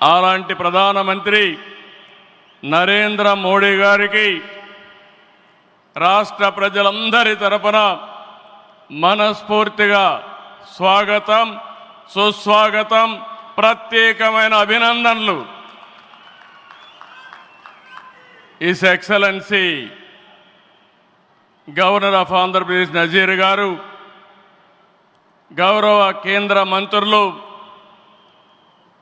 అలాంటి ప్రధానమంత్రి నరేంద్ర మోడీ గారికి రాష్ట్ర ప్రజలందరి తరపున మనస్ఫూర్తిగా స్వాగతం సుస్వాగతం ప్రత్యేకమైన అభినందనలు. His excellency governor of Andhra Pradesh Nazeer గారు గౌరవ కేంద్ర మంత్రులు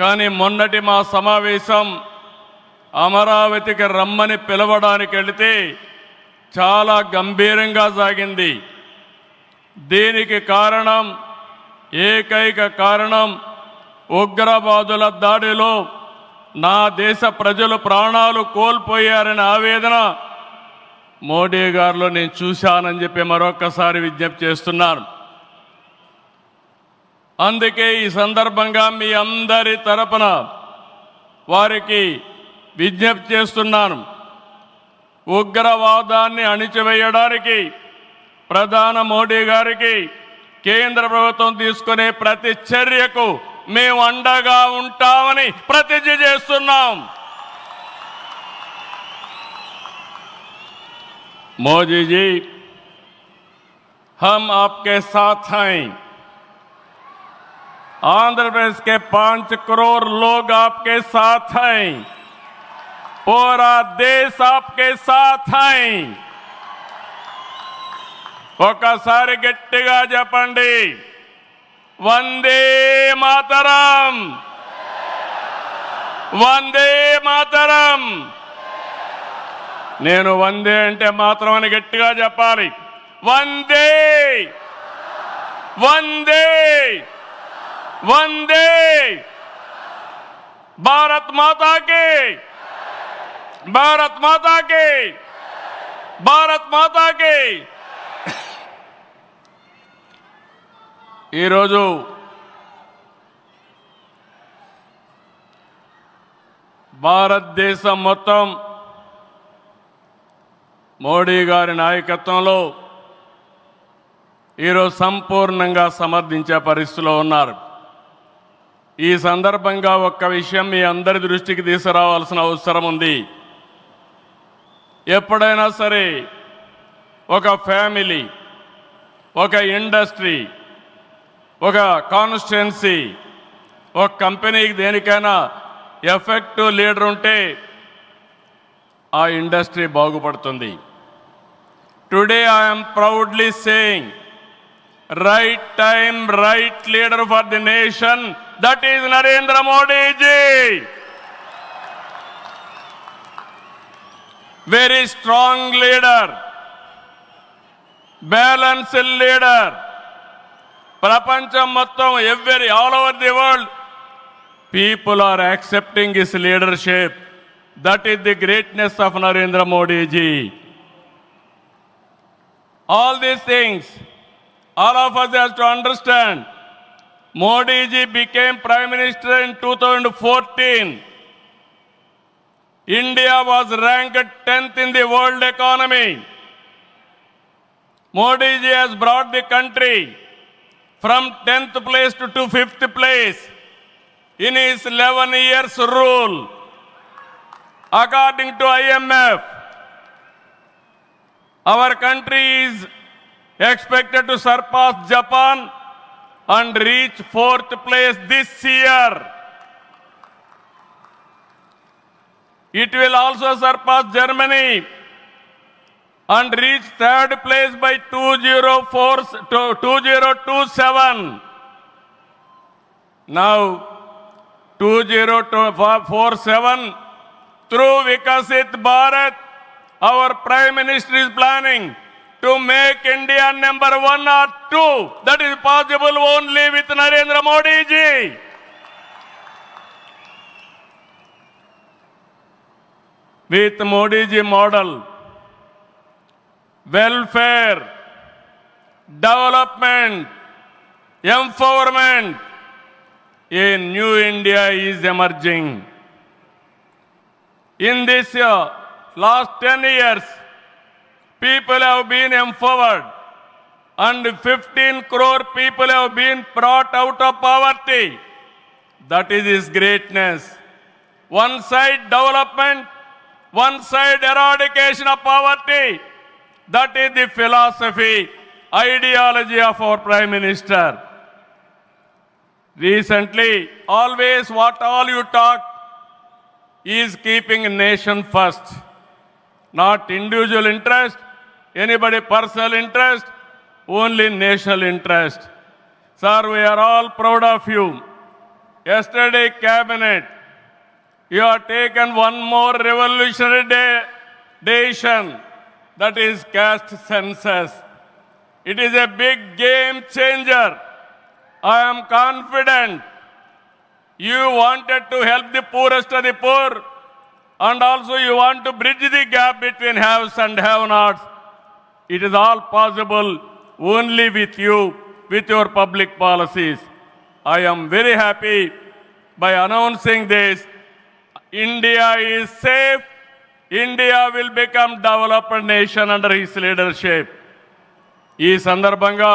కానీ మొన్నటి మా సమావేశం అమరావతికి రమ్మని పిలవడానికి వెళితే చాలా గంభీరంగా సాగింది. దీనికి కారణం ఏకైక కారణం ఉగ్రవాదుల దాడిలో నా దేశ ప్రజలు ప్రాణాలు కోల్పోయారనే ఆవేదన మోడీ గారిలో నేను చూశానని చెప్పి మరొకసారి విజ్ఞప్తి చేస్తున్నాను. అందుకే ఈ సందర్భంగా మీ అందరి తరపున వారికి విజ్ఞప్తి చేస్తున్నాను ఉగ్రవాదాన్ని అణిచివేయడానికి ప్రధాన మోడీ గారికి కేంద్ర ప్రభుత్వం తీసుకునే ప్రతి చర్యకు మేము అండగా ఉంటామని ప్రతిజ్ఞ చేస్తున్నాం मोदी जी हम आपके साथ हैं आंध्र प्रदेश के पांच करोड़ लोग आपके साथ हैं पूरा देश आपके साथ हैं ఒకసారి గట్టిగా చెప్పండి వందే మాతరం వందే మాతరం నేను వందే అంటే మాత్రం అని గట్టిగా చెప్పాలి వందే వందే వందే భారత్ మాతాకి భారత్ మాతాకి భారత్ మాతాకి ఈరోజు భారతదేశం మొత్తం మోడీ గారి నాయకత్వంలో ఈరోజు సంపూర్ణంగా సమర్థించే పరిస్థితిలో ఉన్నారు. ఈ సందర్భంగా ఒక్క విషయం మీ అందరి దృష్టికి తీసుకురావాల్సిన అవసరం ఉంది. ఎప్పుడైనా సరే ఒక ఫ్యామిలీ ఒక ఇండస్ట్రీ ఒక కాన్స్టిట్యున్సీ ఒక కంపెనీకి దేనికైనా ఎఫెక్టివ్ లీడర్ ఉంటే ఆ ఇండస్ట్రీ బాగుపడుతుంది. Today I'm proudly saying right time right leader for the nation that is Narendra Modiji very strong leader balanced leader ప్రపంచం మొత్తం every all over the world people are accepting his leadership that is the greatness of Narendra Modiji all these things all of us has to understand. Modi ji became Prime Minister in 2014. India was ranked 10th in the world economy. Modi ji has brought the country from 10th place to 5th place in his 11 years rule. According to IMF, our country is expected to surpass Japan and reach fourth place this year. It will also surpass Germany and reach third place by 2004, 2027. Now, 2047, through Vikasit Bharat, our Prime Minister is planning to make India number one or two. That is possible only with Narendra Modi ji. With Modi ji model, welfare, development, empowerment, a new India is emerging. In this year, last 10 years, people have been empowered and 15 crore people have been brought out of poverty. That is his greatness. One side development, one side eradication of poverty. That is the philosophy, ideology of our Prime Minister. Recently, always what all you talk is keeping nation first, not individual interest, anybody personal interest, only national interest. Sir, we are all proud of you. Yesterday, cabinet, you have taken one more revolutionary de- decision, that is caste census. It is a big game changer. I am confident you wanted to help the poorest of the poor and also you want to bridge the gap between haves and have-nots. It is all possible only with you, with your public policies. I am very happy by announcing this. India is safe. India will become developed nation under his leadership. ఈ సందర్భంగా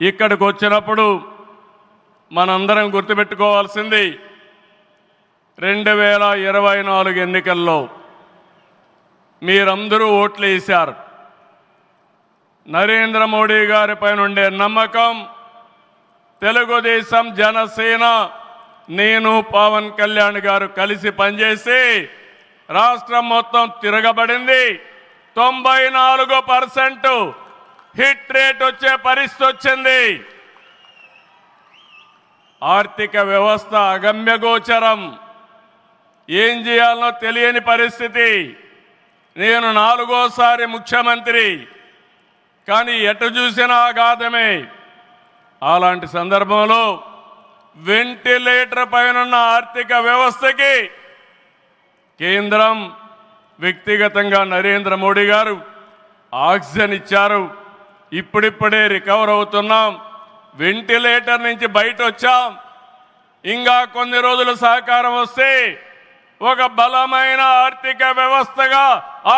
ఇక్కడికి వచ్చినప్పుడు మనందరం గుర్తుపెట్టుకోవాల్సింది రెండు వేల ఇరవై నాలుగు ఎన్నికల్లో మీరందరూ ఓట్లు వేశారు నరేంద్ర మోడీ గారిపై ఉండే నమ్మకం తెలుగుదేశం జనసేన నేను పవన్ కళ్యాణ్ గారు కలిసి పనిచేసి రాష్ట్రం మొత్తం తిరగబడింది. తొంభై నాలుగు పర్సెంట్ హిట్ రేట్ వచ్చే పరిస్థితి వచ్చింది. ఆర్థిక వ్యవస్థ అగమ్యగోచరం ఏం చేయాలనో తెలియని పరిస్థితి. నేను నాలుగోసారి ముఖ్యమంత్రి. కానీ ఎటు చూసినా అగాధమే. అలాంటి సందర్భంలో వెంటిలేటర్ పైనున్న ఆర్థిక వ్యవస్థకి కేంద్రం వ్యక్తిగతంగా నరేంద్ర మోడీ గారు ఆక్సిజన్ ఇచ్చారు. ఇప్పుడిప్పుడే రికవర్ అవుతున్నాం. వెంటిలేటర్ నుంచి బయట వచ్చాం ఇంకా కొన్ని రోజులు సహకారం వస్తే ఒక బలమైన ఆర్థిక వ్యవస్థగా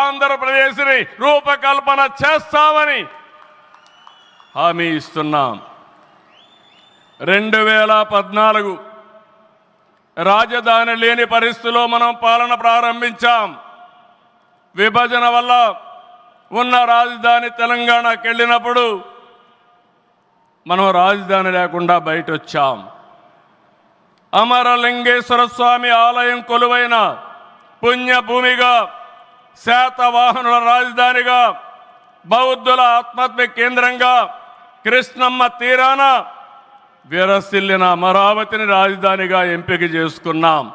ఆంధ్రప్రదేశ్ని రూపకల్పన చేస్తామని హామీ ఇస్తున్నాం. రెండు వేల పద్నాలుగు రాజధాని లేని పరిస్థితిలో మనం పాలన ప్రారంభించాం. విభజన వల్ల ఉన్న రాజధాని తెలంగాణకి వెళ్ళినప్పుడు మనం రాజధాని లేకుండా బయట వచ్చాం అమరలింగేశ్వర స్వామి ఆలయం కొలువైన పుణ్యభూమిగా శాతవాహనుల రాజధానిగా బౌద్ధుల ఆత్మహత్య కేంద్రంగా కృష్ణమ్మ తీరాన విరసిల్లిన అమరావతిని రాజధానిగా ఎంపిక చేసుకున్నాం.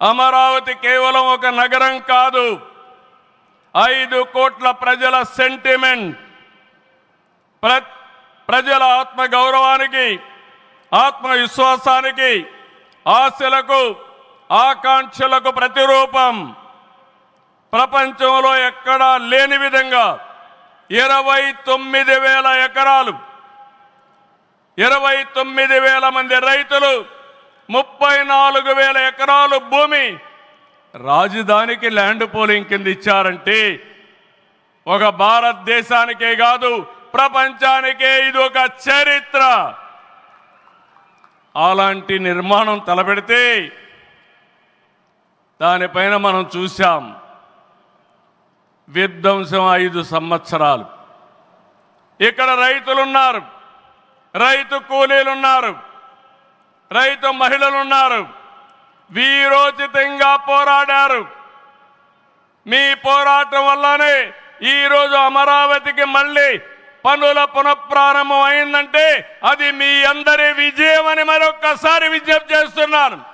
అమరావతి కేవలం ఒక నగరం కాదు ఐదు కోట్ల ప్రజల సెంటిమెంట్ ప్ర ప్రజల ఆత్మ గౌరవానికి ఆత్మవిశ్వాసానికి ఆశలకు ఆకాంక్షలకు ప్రతిరూపం. ప్రపంచంలో ఎక్కడా లేని విధంగా ఇరవై తొమ్మిది వేల ఎకరాలు. ఇరవై తొమ్మిది వేల మంది రైతులు ముప్పై నాలుగు వేల ఎకరాలు భూమి రాజధానికి ల్యాండ్ పోలింగ్ కింద ఇచ్చారంటే ఒక భారతదేశానికే కాదు ప్రపంచానికే ఇది ఒక చరిత్ర. అలాంటి నిర్మాణం తలపెడితే దానిపైన మనం చూశాం. విధ్వంసం ఐదు సంవత్సరాలు. ఇక్కడ రైతులున్నారు. రైతు కూలీలున్నారు. రైతు మహిళలున్నారు. వీరోచితంగా పోరాడారు. మీ పోరాటం వల్లనే ఈరోజు అమరావతికి మళ్ళీ పనుల పునఃప్రారంభం అయిందంటే అది మీ అందరి విజయం అని మరొక్కసారి విజ్ఞప్తి చేస్తున్నాను.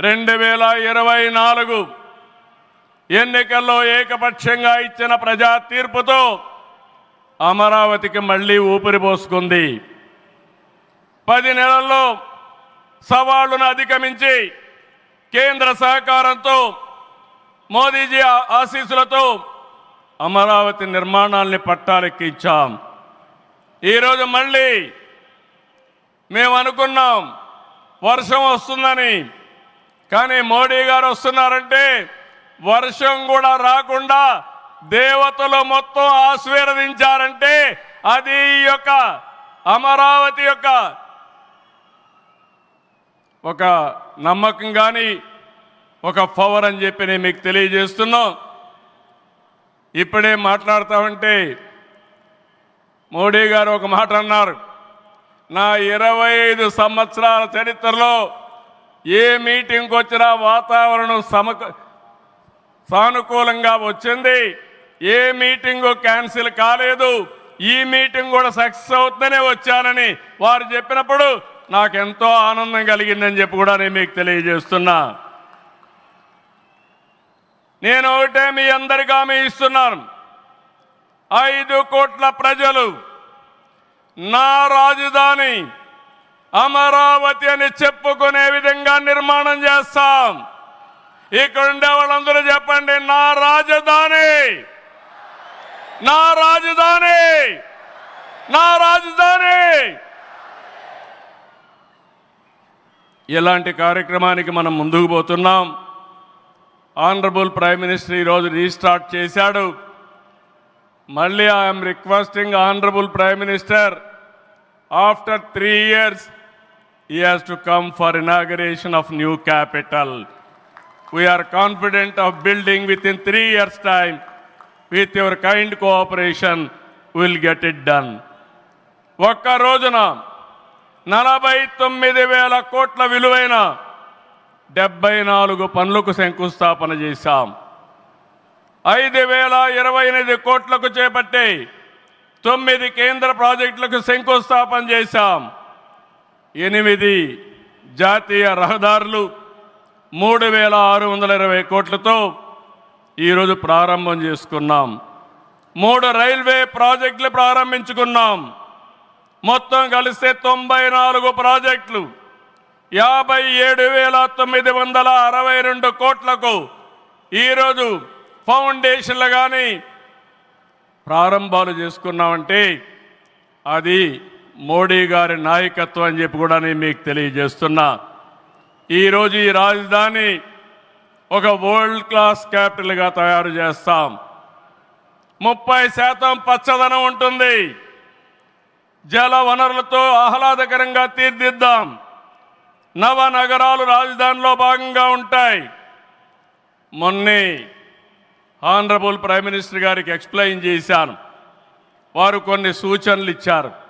రెండు వేల ఇరవై నాలుగు ఎన్నికల్లో ఏకపక్షంగా ఇచ్చిన ప్రజా తీర్పుతో అమరావతికి మళ్ళీ ఊపిరి పోసుకుంది. పది నెలల్లో సవాళ్ళను అధిగమించి కేంద్ర సహకారంతో మోదీజీ ఆ- ఆశీస్సులతో అమరావతి నిర్మాణాల్ని పట్టాలెక్కించాం ఈరోజు మళ్ళీ మేము అనుకున్నాం వర్షం వస్తుందని కానీ మోడీ గారు వస్తున్నారంటే వర్షం కూడా రాకుండా దేవతలు మొత్తం ఆశీర్వదించారంటే అది ఈ యొక్క అమరావతి యొక్క ఒక నమ్మకం కానీ ఒక పవర్ అని చెప్పి నేను మీకు తెలియజేస్తున్నాం. ఇప్పుడే మాట్లాడతామంటే మోడీ గారు ఒక మాట అన్నారు. నా ఇరవై ఐదు సంవత్సరాల చరిత్రలో ఏ మీటింగ్కి వచ్చినా వాతావరణం సమక సానుకూలంగా వచ్చింది. ఏ మీటింగు క్యాన్సిల్ కాలేదు. ఈ మీటింగ్ కూడా సక్సెస్ అవుతుందనే వచ్చానని వారు చెప్పినప్పుడు నాకెంతో ఆనందం కలిగిందని చెప్పి కూడా నేను మీకు తెలియజేస్తున్నా. నేను ఒకటే మీ అందరికీ హామీ ఇస్తున్నాను. ఐదు కోట్ల ప్రజలు నా రాజధాని అమరావతి అని చెప్పుకునే విధంగా నిర్మాణం చేస్తాం. ఇక్కడ ఉండే వాళ్ళందరూ చెప్పండి నా రాజధాని! నా రాజధాని! నా రాజధాని! ఇలాంటి కార్యక్రమానికి మనం ముందుకు పోతున్నాం. ఆనరబుల్ ప్రైమ్ మినిస్టర్ ఈరోజు రీస్టార్ట్ చేశాడు. మళ్ళీ I'm requesting honourable prime minister after three years he has to come for inauguration of new capital. We are confident of building within three years' time. With your kind cooperation, we'll get it done. ఒక్క రోజున నలభై తొమ్మిది వేల కోట్ల విలువైన డెబ్బై నాలుగు పనులకు శంకుస్థాపన చేశాం ఐదు వేల ఇరవై ఎనిమిది కోట్లకు చేపట్టి తొమ్మిది కేంద్ర ప్రాజెక్టులకు శంకుస్థాపన చేశాం ఎనిమిది జాతీయ రహదారులు మూడు వేల ఆరు వందల ఇరవై కోట్లతో ఈరోజు ప్రారంభం చేసుకున్నాం. మూడు రైల్వే ప్రాజెక్టులు ప్రారంభించుకున్నాం. మొత్తం కలిస్తే తొంభై నాలుగు ప్రాజెక్టులు యాభై ఏడు వేల తొమ్మిది వందల అరవై రెండు కోట్లకు ఈరోజు ఫౌండేషన్లు కానీ ప్రారంభాలు చేసుకున్నామంటే అది మోడీ గారి నాయకత్వం అని చెప్పి కూడా నేను మీకు తెలియజేస్తున్నా. ఈరోజు ఈ రాజధాని ఒక వరల్డ్ క్లాస్ క్యాపిటల్గా తయారు చేస్తాం. ముప్పై శాతం పచ్చదనం ఉంటుంది. జల వనరులతో ఆహ్లాదకరంగా తీర్దిద్దాం. నవ నగరాలు రాజధానిలో భాగంగా ఉంటాయి. మొన్నే ఆనరబుల్ ప్రైమ్ మినిస్టర్ గారికి ఎక్స్ప్లెయిన్ చేశాను. వారు కొన్ని సూచనలు ఇచ్చారు.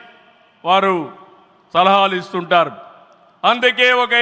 వారు సలహాలు ఇస్తుంటారు. అందుకే ఒక